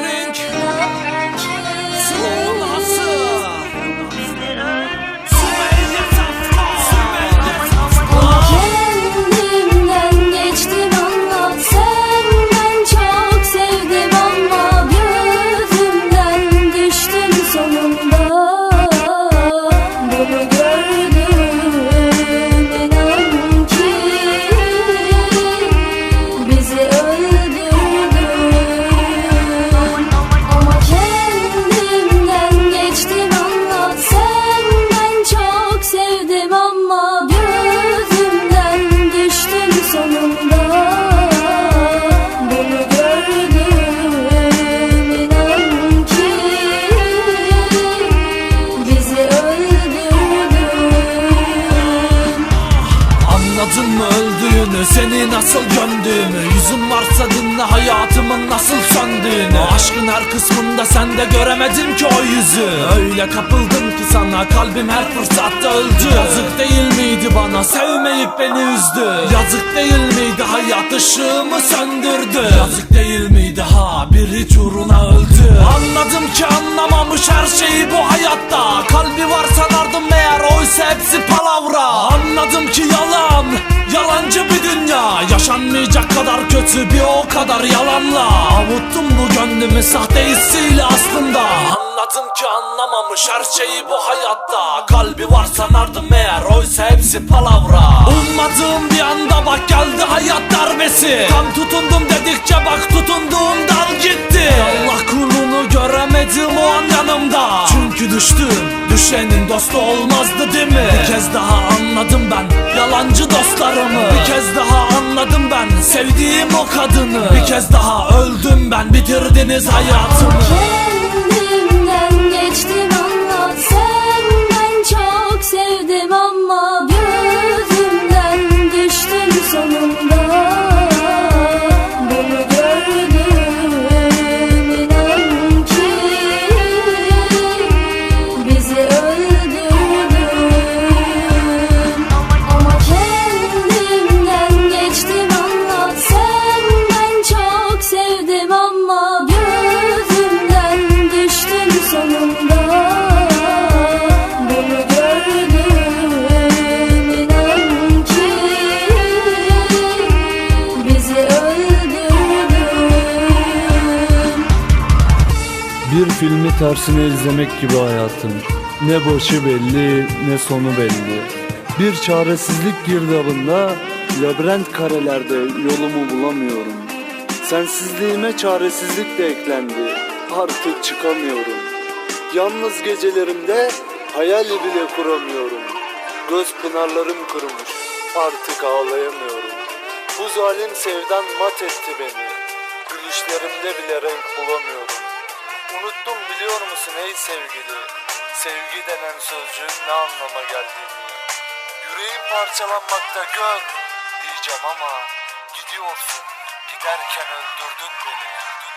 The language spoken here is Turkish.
drowning nasıl göndüğümü Yüzün varsa dinle hayatımın nasıl söndüğünü. Aşkın her kısmında sen de göremedin ki o yüzü. Öyle kapıldım ki sana kalbim her fırsatta öldü. Yazık değil miydi bana sevmeyip beni üzdü? Yazık değil miydi hayat ışığımı söndürdü? Yazık değil miydi ha bir hiç uğruna öldü? Anladım ki anlamamış her şeyi bu hayatta. Kalbi var sanardım meğer oysa hepsi palavra. Anladım ki yalan Yalancı Yaşanmayacak kadar kötü bir o kadar yalanla. Avuttum bu gönlümü sahte hissiyle aslında. Anladım ki anlamamış her şeyi bu hayatta. Kalbi var sanardım meğer oysa hepsi palavra. Ummadığım bir anda bak geldi hayat darbesi. Tam tutundum dedikçe bak tutunduğum dal gitti. Allah kulunu göremedim o an yanımda. Çünkü düştüm düşenin dostu olmazdı değil mi? Bir kez daha anladım ben yalancı dostlarımı Anladım ben sevdiğim o kadını. Bir kez daha öldüm ben bitirdiniz hayatımı filmi tersine izlemek gibi hayatım. Ne başı belli ne sonu belli. Bir çaresizlik girdabında labirent karelerde yolumu bulamıyorum. Sensizliğime çaresizlik de eklendi. Artık çıkamıyorum. Yalnız gecelerimde hayal bile kuramıyorum. Göz pınarlarım kurumuş. Artık ağlayamıyorum. Bu zalim sevdan mat etti beni. Gülüşlerimde bile renk bulamıyorum. Unuttum biliyor musun ey sevgili? Sevgi denen sözcüğün ne anlama geldiğini. Yüreğim parçalanmakta gör diyeceğim ama gidiyorsun. Giderken öldürdün beni.